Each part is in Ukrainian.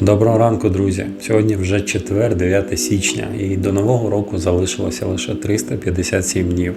Доброго ранку, друзі! Сьогодні вже четвер, 9 січня, і до нового року залишилося лише 357 днів.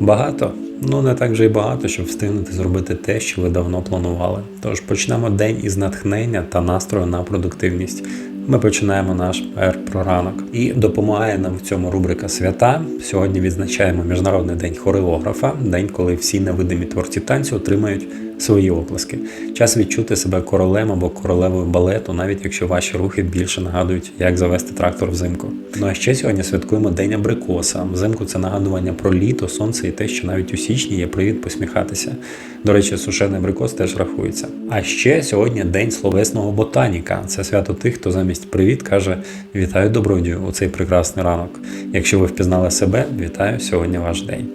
Багато? Ну не так вже й багато, щоб встигнути зробити те, що ви давно планували. Тож почнемо день із натхнення та настрою на продуктивність. Ми починаємо наш р про ранок. І допомагає нам в цьому рубрика свята. Сьогодні відзначаємо Міжнародний день хореографа, день, коли всі невидимі творці танцю отримають свої оплески. Час відчути себе королем або королевою балету, навіть якщо ваші рухи більше нагадують, як завести трактор взимку. Ну а ще сьогодні святкуємо День абрикоса. Взимку це нагадування про літо, сонце і те, що навіть у січні є привід посміхатися. До речі, сушений абрикос теж рахується. А ще сьогодні день словесного ботаніка. Це свято тих, хто замість привіт каже Вітаю добродію у цей прекрасний ранок. Якщо ви впізнали себе, вітаю сьогодні ваш день.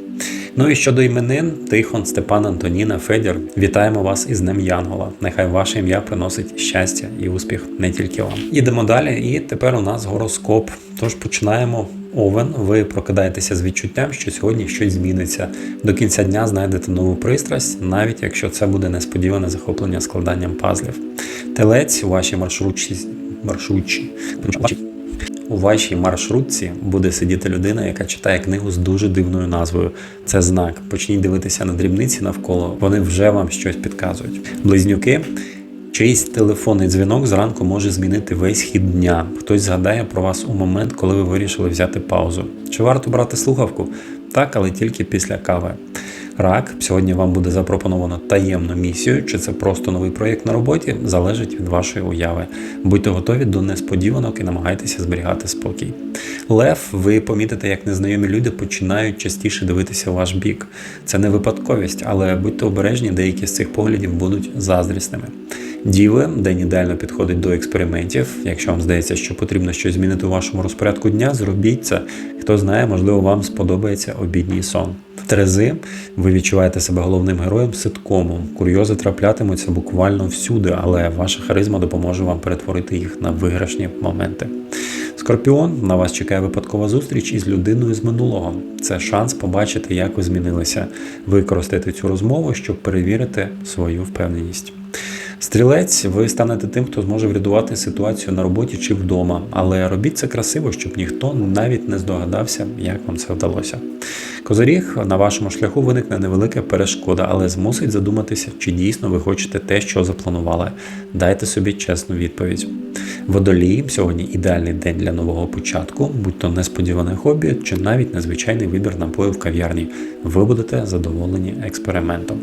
Ну і щодо іменин, Тихон, Степан, Антоніна, Федір, вітаємо вас із Днем Янгола. Нехай ваше ім'я приносить щастя і успіх не тільки вам. Ідемо далі, і тепер у нас гороскоп. Тож починаємо. Овен, ви прокидаєтеся з відчуттям, що сьогодні щось зміниться. До кінця дня знайдете нову пристрасть, навіть якщо це буде несподіване захоплення складанням пазлів. Телець у вашій маршрутці маршрутчі. У вашій маршрутці буде сидіти людина, яка читає книгу з дуже дивною назвою. Це знак. Почніть дивитися на дрібниці навколо, вони вже вам щось підказують. Близнюки. Чийсь телефонний дзвінок зранку може змінити весь хід дня. Хтось згадає про вас у момент, коли ви вирішили взяти паузу. Чи варто брати слухавку? Так, але тільки після кави. Рак, сьогодні вам буде запропоновано таємну місію, чи це просто новий проєкт на роботі, залежить від вашої уяви. Будьте готові до несподіванок і намагайтеся зберігати спокій. Лев, ви помітите, як незнайомі люди починають частіше дивитися в ваш бік. Це не випадковість, але будьте обережні, деякі з цих поглядів будуть заздрісними. Діви, день ідеально підходить до експериментів. Якщо вам здається, що потрібно щось змінити у вашому розпорядку дня, зробіть це. Хто знає, можливо, вам сподобається обідній сон. Терези, ви відчуваєте себе головним героєм ситкому. Курйози траплятимуться буквально всюди, але ваша харизма допоможе вам перетворити їх на виграшні моменти. Скорпіон, на вас чекає випадкова зустріч із людиною з минулого. Це шанс побачити, як ви змінилися. Використайте цю розмову, щоб перевірити свою впевненість. Стрілець, ви станете тим, хто зможе врятувати ситуацію на роботі чи вдома, але робіть це красиво, щоб ніхто навіть не здогадався, як вам це вдалося. Козиріг на вашому шляху виникне невелика перешкода, але змусить задуматися, чи дійсно ви хочете те, що запланували. Дайте собі чесну відповідь. Водолій сьогодні ідеальний день для нового початку, будь то несподіване хобі чи навіть незвичайний вибір напою в кав'ярні. Ви будете задоволені експериментом.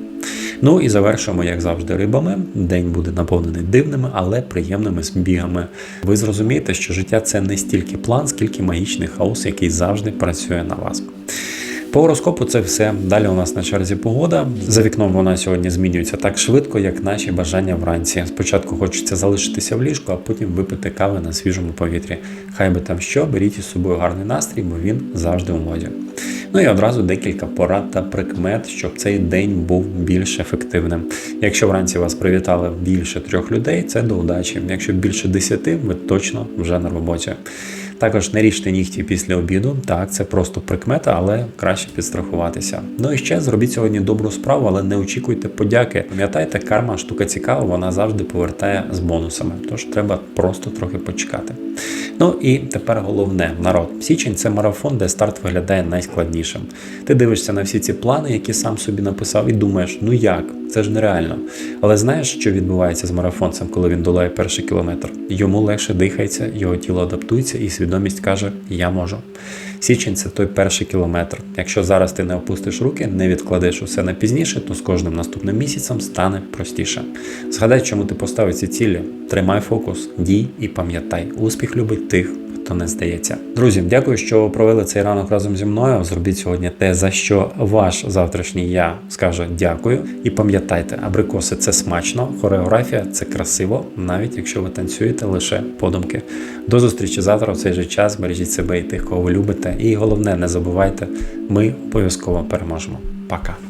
Ну і завершимо, як завжди, рибами. День буде наповнений дивними, але приємними збігами. Ви зрозумієте, що життя це не стільки план, скільки магічний хаос, який завжди працює на вас. По гороскопу це все. Далі у нас на черзі погода. За вікном вона сьогодні змінюється так швидко, як наші бажання вранці. Спочатку хочеться залишитися в ліжку, а потім випити кави на свіжому повітрі. Хай би там що, беріть із собою гарний настрій, бо він завжди у моді. Ну і одразу декілька порад та прикмет, щоб цей день був більш ефективним. Якщо вранці вас привітали більше трьох людей, це до удачі. Якщо більше десяти, ви точно вже на роботі. Також не ріжте нігті після обіду. Так, це просто прикмета, але краще підстрахуватися. Ну і ще зробіть сьогодні добру справу, але не очікуйте подяки. Пам'ятайте, карма штука цікава, вона завжди повертає з бонусами. Тож треба просто трохи почекати. Ну і тепер головне народ. Січень це марафон, де старт виглядає найскладнішим. Ти дивишся на всі ці плани, які сам собі написав, і думаєш, ну як? Це ж нереально. Але знаєш, що відбувається з марафонцем, коли він долає перший кілометр? Йому легше дихається, його тіло адаптується, і свідомість каже: Я можу. Січень це той перший кілометр. Якщо зараз ти не опустиш руки, не відкладеш усе на пізніше, то з кожним наступним місяцем стане простіше. Згадай, чому ти поставив ці цілі. Тримай фокус, дій і пам'ятай. Успіх любить тих, хто не здається. Друзі, дякую, що провели цей ранок разом зі мною. Зробіть сьогодні те, за що ваш завтрашній я скаже дякую. І пам'ятайте, абрикоси це смачно, хореографія це красиво, навіть якщо ви танцюєте лише подумки. До зустрічі завтра в цей же час. Бережіть себе і тих, кого ви любите. І головне, не забувайте, ми обов'язково переможемо. Пока.